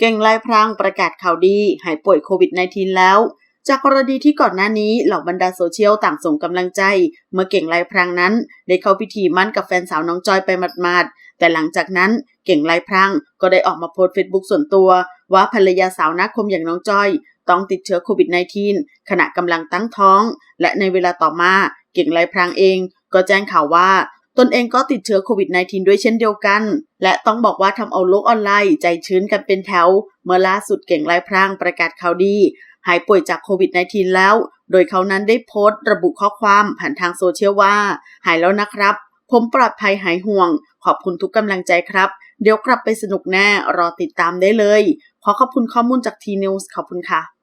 เก่งลายพรางประกาศข่าวดี หายป่วยโควิด -19 แล้ว จากกรณีที่ก่อนหน้านี้เหล่าบรรดาโซเชียลต่างส่งกำลังใจ เมื่อเก่งลายพรางนั้น ได้เข้าพิธีมั่นกับแฟนสาวน้องจอยไปหมาดๆแต่หลังจากนั้นเก่งลายพรางก็ได้ออกมาโพสต์เฟซบุ๊กส่วนตัว ว่าภรรยาสาวนักคมอย่างน้องจอย ต้องติดเชื้อโควิด -19 ขณะกำลังตั้งท้อง และในเวลาต่อมาเก่งลายพรางเอง ก็แจ้งข่าวว่า ตนเองก็ติดเชื้อโควิด -19 ด้วยเช่นเดียวกัน และต้องบอกว่าทำเอาโลกออนไลน์ใจชื้นกันเป็นแถว เมื่อล่าสุดเก่งลายพรางประกาศข่าวดี หายป่วยจากโควิด -19 แล้ว โดยเขานั้นได้โพสต์ระบุข้อความผ่านทางโซเชียลว่า หายแล้วนะครับ ผมปลอดภัยหายห่วง ขอบคุณทุกกำลังใจครับ เดี๋ยวกลับไปสนุกแน่รอติดตามได้เลย ขอขอบคุณข้อมูลจากทีนิวส์ขอบคุณค่ะ